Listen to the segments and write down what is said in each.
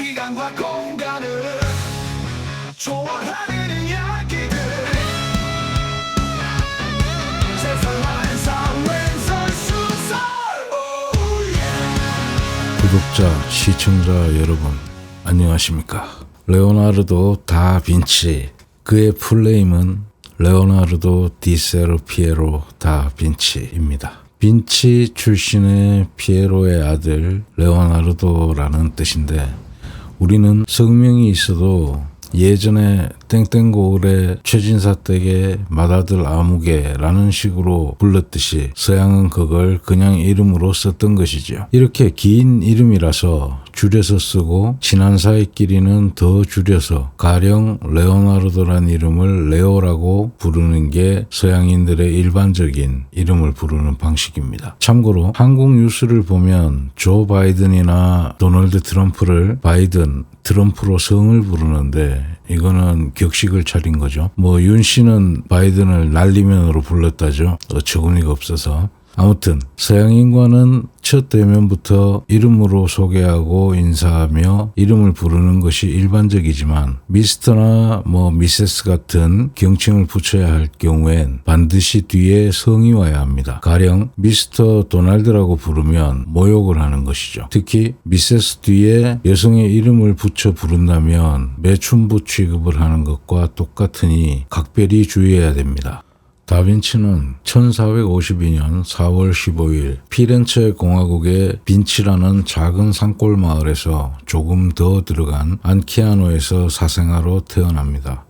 시간과 공간을 좋아하는 이야기들 Oh. 구독자, 시청자 여러분, 안녕하십니까. 레오나르도 다 빈치. 그의 풀네임은 레오나르도 디세로 피에로 다 빈치입니다. 빈치 출신의 피에로의 아들 레오나르도라는 뜻인데 우리는 성명이 있어도 예전에 땡땡고을의 최진사 댁의 맏아들 아무개라는 식으로 불렀듯이 서양은 그걸 그냥 이름으로 썼던 것이죠. 이렇게 긴 이름이라서 줄여서 쓰고 친한 사이끼리는 더 줄여서 가령 레오나르도란 이름을 레오라고 부르는 게 서양인들의 일반적인 이름을 부르는 방식입니다. 참고로 한국 뉴스를 보면 조 바이든이나 도널드 트럼프를 바이든, 트럼프로 성을 부르는데 이거는 격식을 차린 거죠. 뭐 윤 씨는 바이든을 날리면으로 불렀다죠. 어처구니가 없어서. 아무튼 서양인과는 첫 대면부터 이름으로 소개하고 인사하며 이름을 부르는 것이 일반적이지만 미스터나 뭐 미세스 같은 경칭을 붙여야 할 경우엔 반드시 뒤에 성이 와야 합니다. 가령 미스터 도날드라고 부르면 모욕을 하는 것이죠. 특히 미세스 뒤에 여성의 이름을 붙여 부른다면 매춘부 취급을 하는 것과 똑같으니 각별히 주의해야 됩니다. 다빈치는 1452년 4월 15일 피렌체 공화국의 빈치라는 작은 산골 마을에서 조금 더 들어간 안키아노에서 사생아로 태어납니다.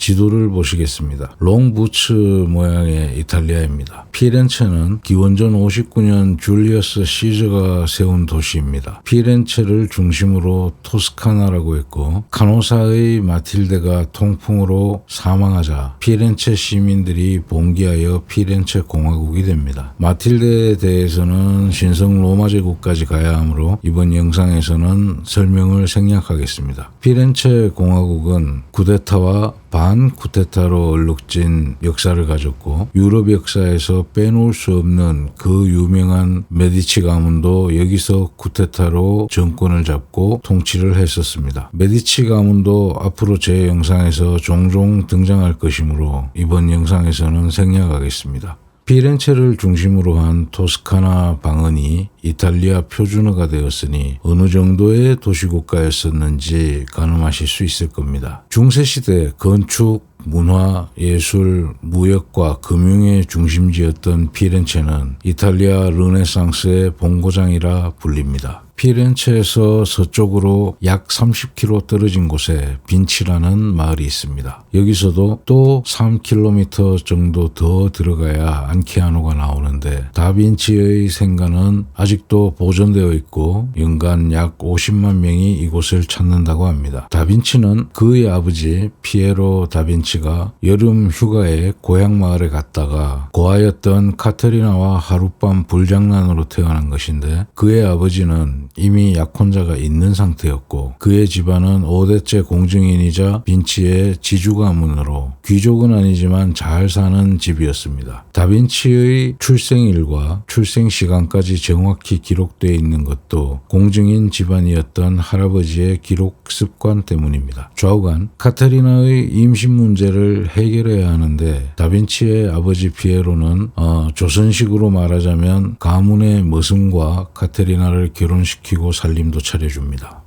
지도를 보시겠습니다. 롱부츠 모양의 이탈리아입니다. 피렌체는 기원전 59년 줄리어스 시저가 세운 도시입니다. 피렌체를 중심으로 토스카나라고 했고 카노사의 마틸데가 통풍으로 사망하자 피렌체 시민들이 봉기하여 피렌체 공화국이 됩니다. 마틸데에 대해서는 신성 로마 제국까지 가야 하므로 이번 영상에서는 설명을 생략하겠습니다. 피렌체 공화국은 구데타와 반 쿠데타로 얼룩진 역사를 가졌고 유럽 역사에서 빼놓을 수 없는 그 유명한 메디치 가문도 여기서 쿠데타로 정권을 잡고 통치를 했었습니다. 메디치 가문도 앞으로 제 영상에서 종종 등장할 것이므로 이번 영상에서는 생략하겠습니다. 피렌체를 중심으로 한 토스카나 방언이 이탈리아 표준어가 되었으니 어느 정도의 도시국가였었는지 가늠하실 수 있을 겁니다. 중세시대 건축, 문화, 예술, 무역과 금융의 중심지였던 피렌체는 이탈리아 르네상스의 본고장이라 불립니다. 피렌체에서 서쪽으로 약 30km 떨어진 곳에 빈치라는 마을이 있습니다. 여기서도 또 3km 정도 더 들어가야 안키아노가 나오는데 다빈치의 생가는 아직도 보존되어 있고 연간 약 50만 명이 이곳을 찾는다고 합니다. 다빈치는 그의 아버지 피에로 다빈치가 여름 휴가에 고향 마을에 갔다가 고아였던 카테리나와 하룻밤 불장난으로 태어난 것인데 그의 아버지는 이미 약혼자가 있는 상태였고 그의 집안은 5대째 공증인이자 빈치의 지주 가문으로 귀족은 아니지만 잘 사는 집이었습니다. 다빈치의 출생일과 출생 시간까지 정확히 기록되어 있는 것도 공증인 집안이었던 할아버지의 기록 습관 때문입니다. 좌우간 카테리나의 임신 문제를 해결해야 하는데 다빈치의 아버지 피에로는 어, 조선식으로 말하자면 가문의 머슴과 카테리나를 결혼시키 고 살림도 차려줍니다.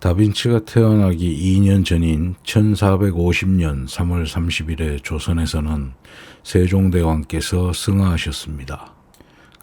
다빈치가 태어나기 2년 전인 1450년 3월 30일에 조선에서는 세종대왕께서 승하하셨습니다.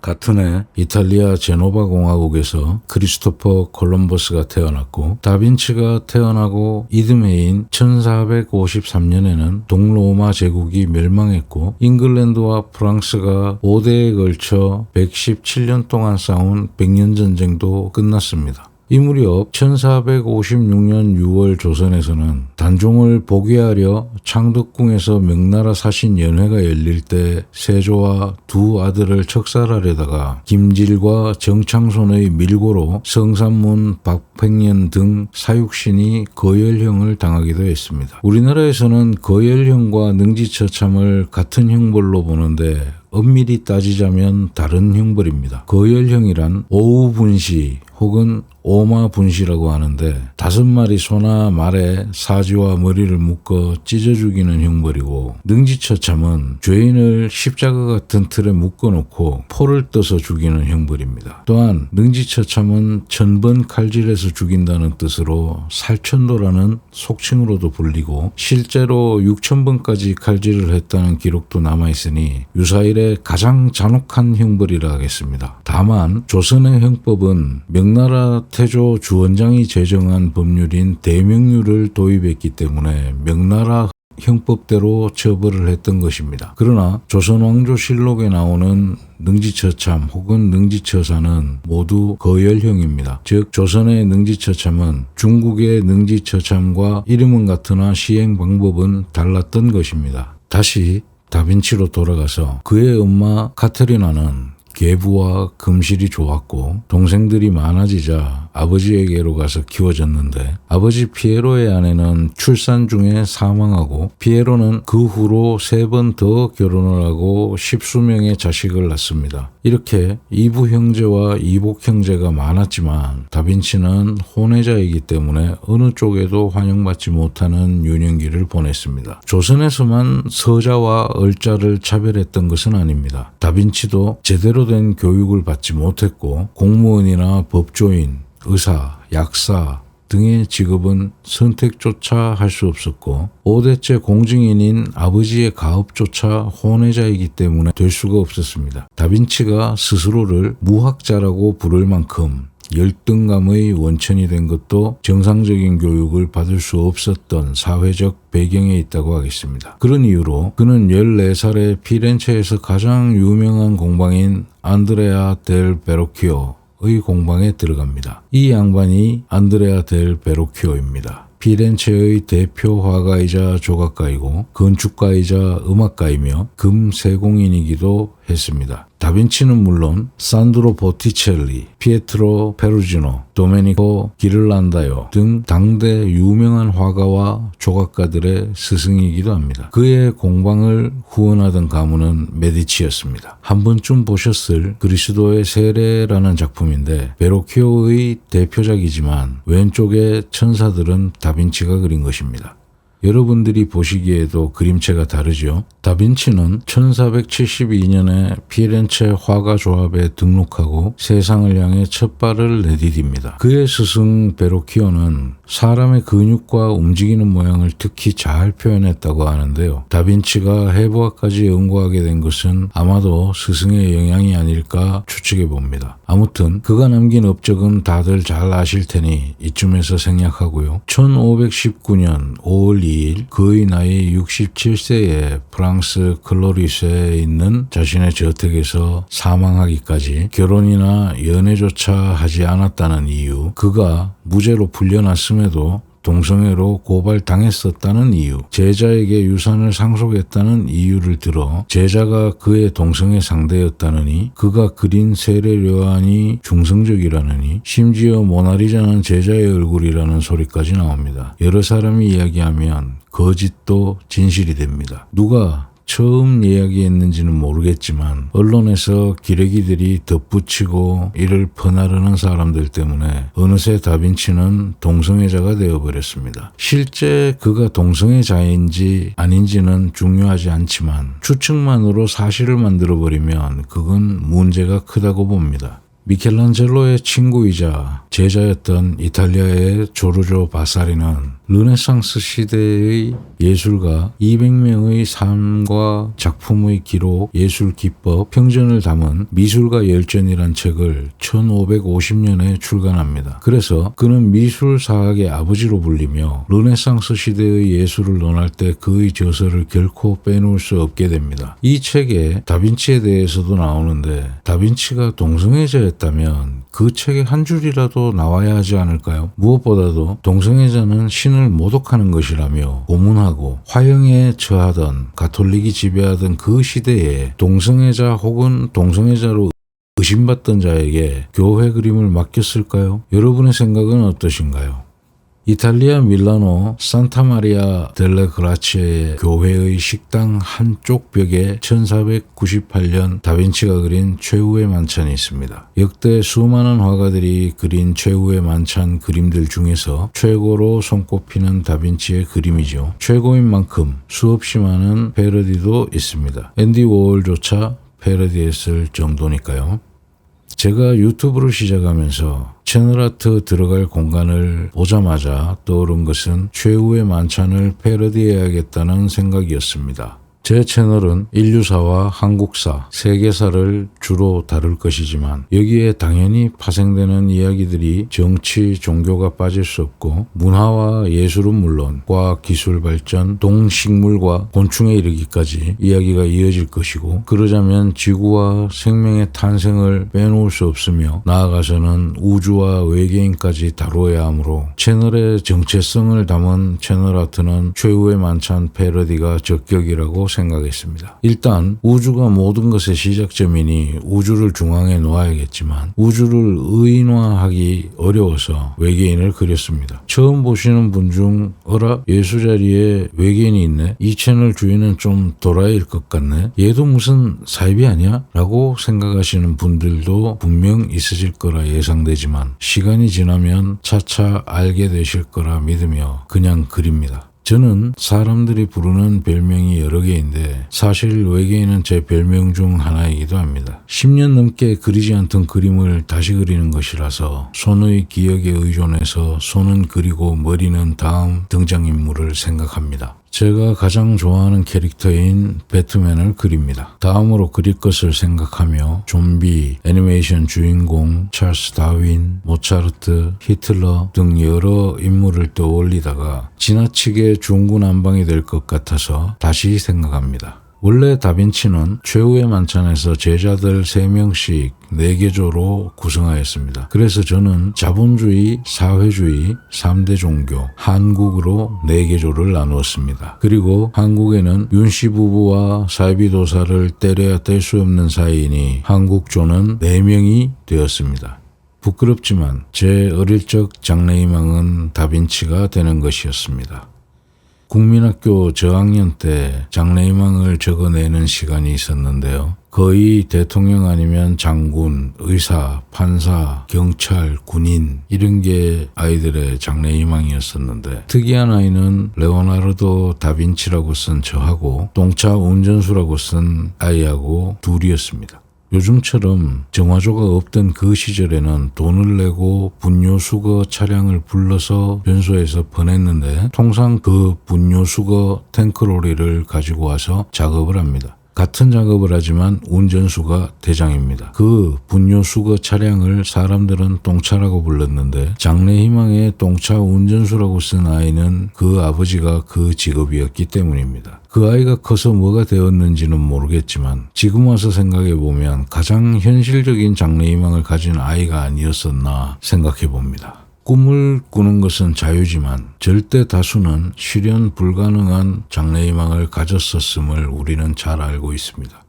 같은 해 이탈리아 제노바 공화국에서 크리스토퍼 콜럼버스가 태어났고 다빈치가 태어나고 이듬해인 1453년에는 동로마 제국이 멸망했고 잉글랜드와 프랑스가 5대에 걸쳐 117년 동안 싸운 백년 전쟁도 끝났습니다. 이 무렵 1456년 6월 조선에서는 단종을 복위하려 창덕궁에서 명나라 사신 연회가 열릴 때 세조와 두 아들을 척살하려다가 김질과 정창손의 밀고로 성산문 박팽년 등 사육신이 거열형을 당하기도 했습니다. 우리나라에서는 거열형과 능지처참을 같은 형벌로 보는데 엄밀히 따지자면 다른 형벌입니다. 거열형이란 오후 분시 혹은 오마 분시라고 하는데 다섯 마리 소나 말에 사지와 머리를 묶어 찢어 죽이는 형벌이고 능지처참은 죄인을 십자가 같은 틀에 묶어놓고 포를 떠서 죽이는 형벌입니다. 또한 능지처참은 천번 칼질해서 죽인다는 뜻으로 살천도라는 속칭으로도 불리고 실제로 6천번까지 칼질을 했다는 기록도 남아있으니 유사일 의 가장 잔혹한 형벌이라 하겠습니다. 다만 조선의 형법은 명나라 태조 주원장이 제정한 법률인 대명률을 도입했기 때문에 명나라 형법대로 처벌을 했던 것입니다. 그러나 조선왕조실록에 나오는 능지처참 혹은 능지처사는 모두 거열형입니다. 즉 조선의 능지처참은 중국의 능지처참과 이름은 같으나 시행 방법은 달랐던 것입니다. 다시 다빈치로 돌아가서 그의 엄마 카테리나는 계부와 금실이 좋았고 동생들이 많아지자 아버지에게로 가서 키워졌는데 아버지 피에로의 아내는 출산 중에 사망하고 피에로는 그 후로 세 번 더 결혼을 하고 십수명의 자식을 낳습니다. 이렇게 이부 형제와 이복 형제가 많았지만 다빈치는 혼외자이기 때문에 어느 쪽에도 환영받지 못하는 유년기를 보냈습니다. 조선에서만 서자와 을자를 차별했던 것은 아닙니다. 다빈치도 제대로 된 교육을 받지 못했고 공무원이나 법조인, 의사, 약사 등의 직업은 선택조차 할 수 없었고 5대째 공증인인 아버지의 가업조차 혼외자이기 때문에 될 수가 없었습니다. 다빈치가 스스로를 무학자라고 부를 만큼 열등감의 원천이 된 것도 정상적인 교육을 받을 수 없었던 사회적 배경에 있다고 하겠습니다. 그런 이유로 그는 14살에 피렌체에서 가장 유명한 공방인 안드레아 델 베로키오 의 공방에 들어갑니다. 이 양반이 안드레아 델 베로키오입니다. 피렌체의 대표 화가이자 조각가이고 건축가이자 음악가이며 금세공인이기도 했습니다. 다빈치는 물론 산드로 보티첼리, 피에트로 페루지노, 도메니코 기를란다요 등 당대 유명한 화가와 조각가들의 스승이기도 합니다. 그의 공방을 후원하던 가문은 메디치였습니다. 한 번쯤 보셨을 그리스도의 세례라는 작품인데 베로키오의 대표작이지만 왼쪽의 천사들은 다빈치가 그린 것입니다. 여러분들이 보시기에도 그림체가 다르죠. 다빈치는 1472년에 피렌체 화가 조합에 등록하고 세상을 향해 첫 발을 내디딥니다. 그의 스승 베로키오는 사람의 근육과 움직이는 모양을 특히 잘 표현했다고 하는데요. 다빈치가 해부학까지 연구하게 된 것은 아마도 스승의 영향이 아닐까 추측해 봅니다. 아무튼 그가 남긴 업적은 다들 잘 아실 테니 이쯤에서 생략하고요. 1519년 5월 2일 그의 나이 67세에 프랑스 클로리스에 있는 자신의 저택에서 사망하기까지 결혼이나 연애조차 하지 않았다는 이유, 그가 무죄로 풀려났음에도 동성애로 고발당했었다는 이유, 제자에게 유산을 상속했다는 이유를 들어 제자가 그의 동성애 상대였다느니 그가 그린 세례료안이 중성적이라느니 심지어 모나리자는 제자의 얼굴이라는 소리까지 나옵니다. 여러 사람이 이야기하면 거짓도 진실이 됩니다. 누가 처음 이야기했는지는 모르겠지만 언론에서 기레기들이 덧붙이고 이를 퍼나르는 사람들 때문에 어느새 다빈치는 동성애자가 되어버렸습니다. 실제 그가 동성애자인지 아닌지는 중요하지 않지만 추측만으로 사실을 만들어버리면 그건 문제가 크다고 봅니다. 미켈란젤로의 친구이자 제자였던 이탈리아의 조르조 바사리는 르네상스 시대의 예술가 200명의 삶과 작품의 기록, 예술 기법, 평전을 담은 미술가 열전이란 책을 1550년에 출간합니다. 그래서 그는 미술 사학의 아버지로 불리며 르네상스 시대의 예술을 논할 때 그의 저서를 결코 빼놓을 수 없게 됩니다. 이 책에 다빈치에 대해서도 나오는데 다빈치가 동성애자였 다면 그 책에 한 줄이라도 나와야 하지 않을까요? 무엇보다도 동성애자는 신을 모독하는 것이라며 고문하고 화형에 처하던 가톨릭이 지배하던 그 시대에 동성애자 혹은 동성애자로 의심받던 자에게 교회 그림을 맡겼을까요? 여러분의 생각은 어떠신가요? 이탈리아 밀라노 산타마리아 델레 그라치에의 교회의 식당 한쪽 벽에 1498년 다빈치가 그린 최후의 만찬이 있습니다. 역대 수많은 화가들이 그린 최후의 만찬 그림들 중에서 최고로 손꼽히는 다빈치의 그림이죠. 최고인 만큼 수없이 많은 패러디도 있습니다. 앤디 워홀조차 패러디했을 정도니까요. 제가 유튜브를 시작하면서 채널아트 들어갈 공간을 보자마자 떠오른 것은 최후의 만찬을 패러디해야겠다는 생각이었습니다. 제 채널은 인류사와 한국사, 세계사를 주로 다룰 것이지만 여기에 당연히 파생되는 이야기들이 정치, 종교가 빠질 수 없고 문화와 예술은 물론 과학, 기술 발전, 동식물과 곤충에 이르기까지 이야기가 이어질 것이고 그러자면 지구와 생명의 탄생을 빼놓을 수 없으며 나아가서는 우주와 외계인까지 다루어야 하므로 채널의 정체성을 담은 채널 아트는 최후의 만찬 패러디가 적격이라고 생각 했습니다. 일단 우주가 모든 것의 시작점이니 우주를 중앙에 놓아야겠지만 우주를 의인화하기 어려워서 외계인을 그렸습니다. 처음 보시는 분 중 어라 예수 자리에 외계인이 있네. 이 채널 주인은 좀 도라이일 것 같네. 얘도 무슨 사입이 아니야? 라고 생각하시는 분들도 분명 있으실 거라 예상되지만 시간이 지나면 차차 알게 되실 거라 믿으며 그냥 그립니다. 저는 사람들이 부르는 별명이 여러 개인데 사실 외계인은 제 별명 중 하나이기도 합니다. 10년 넘게 그리지 않던 그림을 다시 그리는 것이라서 손의 기억에 의존해서 손은 그리고 머리는 다음 등장인물을 생각합니다. 제가 가장 좋아하는 캐릭터인 배트맨을 그립니다. 다음으로 그릴 것을 생각하며 좀비, 애니메이션 주인공, 찰스 다윈, 모차르트, 히틀러 등 여러 인물을 떠올리다가 지나치게 중구난방이 될 것 같아서 다시 생각합니다. 원래 다빈치는 최후의 만찬에서 제자들 3명씩 4개조로 구성하였습니다. 그래서 저는 자본주의, 사회주의, 3대 종교, 한국으로 4개조를 나누었습니다. 그리고 한국에는 윤씨 부부와 사이비도사를 때려야 뗄 수 없는 사이이니 한국조는 4명이 되었습니다. 부끄럽지만 제 어릴 적 장래희망은 다빈치가 되는 것이었습니다. 국민학교 저학년 때 장래희망을 적어내는 시간이 있었는데요. 거의 대통령 아니면 장군, 의사, 판사, 경찰, 군인 이런 게 아이들의 장래 희망이었었는데 특이한 아이는 레오나르도 다빈치라고 쓴 저하고 동차 운전수라고 쓴 아이하고 둘이었습니다. 요즘처럼 정화조가 없던 그 시절에는 돈을 내고 분뇨수거 차량을 불러서 변소에서 보냈는데 통상 그 분뇨수거 탱크로리를 가지고 와서 작업을 합니다. 같은 작업을 하지만 운전수가 대장입니다. 그 분뇨 수거 차량을 사람들은 똥차라고 불렀는데 장래희망의 똥차 운전수라고 쓴 아이는 그 아버지가 그 직업이었기 때문입니다. 그 아이가 커서 뭐가 되었는지는 모르겠지만 지금 와서 생각해 보면 가장 현실적인 장래희망을 가진 아이가 아니었었나 생각해 봅니다. 꿈을 꾸는 것은 자유지만 절대 다수는 실현 불가능한 장래희망을 가졌었음을 우리는 잘 알고 있습니다.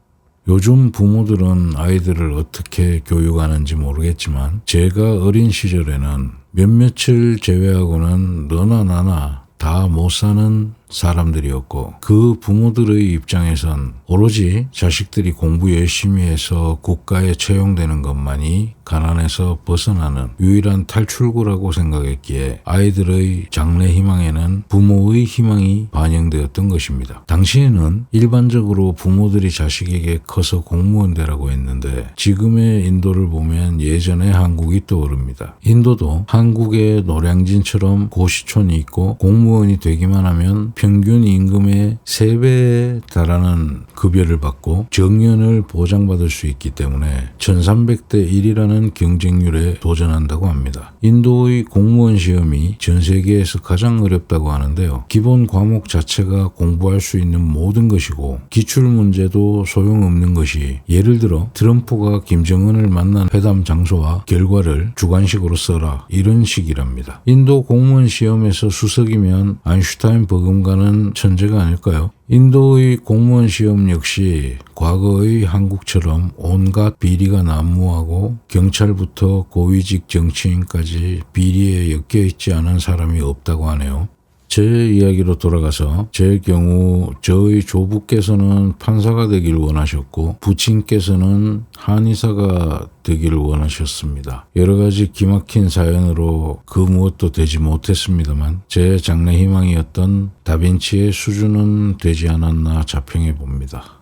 요즘 부모들은 아이들을 어떻게 교육하는지 모르겠지만 제가 어린 시절에는 몇몇을 제외하고는 너나 나나 다 못 사는 사람들이었고 그 부모들의 입장에선 오로지 자식들이 공부 열심히 해서 국가에 채용되는 것만이 가난에서 벗어나는 유일한 탈출구라고 생각했기에 아이들의 장래 희망에는 부모의 희망이 반영되었던 것입니다. 당시에는 일반적으로 부모들이 자식에게 커서 공무원 되라고 했는데 지금의 인도를 보면 예전의 한국이 떠오릅니다. 인도도 한국의 노량진처럼 고시촌이 있고 공무원이 되기만 하면 평균 임금의 3배에 달하는 급여를 받고 정년을 보장받을 수 있기 때문에 1300대 1이라는 경쟁률에 도전한다고 합니다. 인도의 공무원 시험이 전 세계에서 가장 어렵다고 하는데요. 기본 과목 자체가 공부할 수 있는 모든 것이고 기출 문제도 소용없는 것이 예를 들어 트럼프가 김정은을 만난 회담 장소와 결과를 주관식으로 써라 이런 식이랍니다. 인도 공무원 시험에서 수석이면 아인슈타인 버금가 전문가는 천재가 아닐까요? 인도의 공무원 시험 역시 과거의 한국처럼 온갖 비리가 난무하고 경찰부터 고위직 정치인까지 비리에 엮여 있지 않은 사람이 없다고 하네요. 제 이야기로 돌아가서 제 경우 저희 조부께서는 판사가 되길 원하셨고 부친께서는 한의사가 되기를 원하셨습니다. 여러 가지 기막힌 사연으로 그 무엇도 되지 못했습니다만 제 장래 희망이었던 다빈치의 수준은 되지 않았나 자평해 봅니다.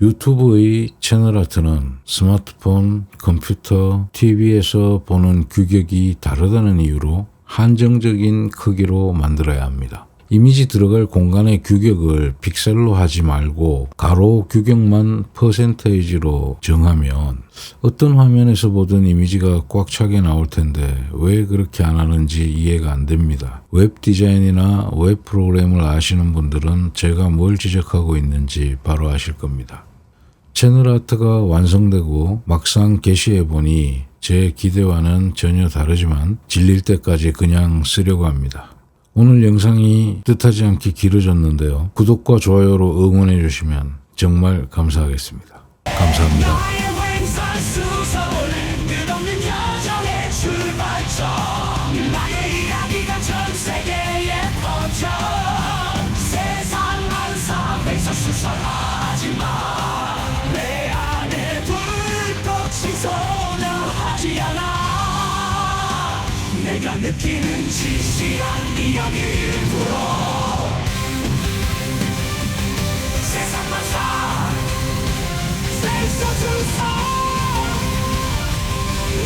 유튜브의 채널 아트는 스마트폰, 컴퓨터, TV에서 보는 규격이 다르다는 이유로 한정적인 크기로 만들어야 합니다. 이미지 들어갈 공간의 규격을 픽셀로 하지 말고 가로 규격만 퍼센테이지로 정하면 어떤 화면에서 보던 이미지가 꽉 차게 나올 텐데 왜 그렇게 안 하는지 이해가 안 됩니다. 웹 디자인이나 웹 프로그램을 아시는 분들은 제가 뭘 지적하고 있는지 바로 아실 겁니다. 채널 아트가 완성되고 막상 게시해 보니 제 기대와는 전혀 다르지만 질릴 때까지 그냥 쓰려고 합니다. 오늘 영상이 뜻하지 않게 길어졌는데요. 구독과 좋아요로 응원해 주시면 정말 감사하겠습니다. 감사합니다. 내가 느끼는 진실한 이야기 일부러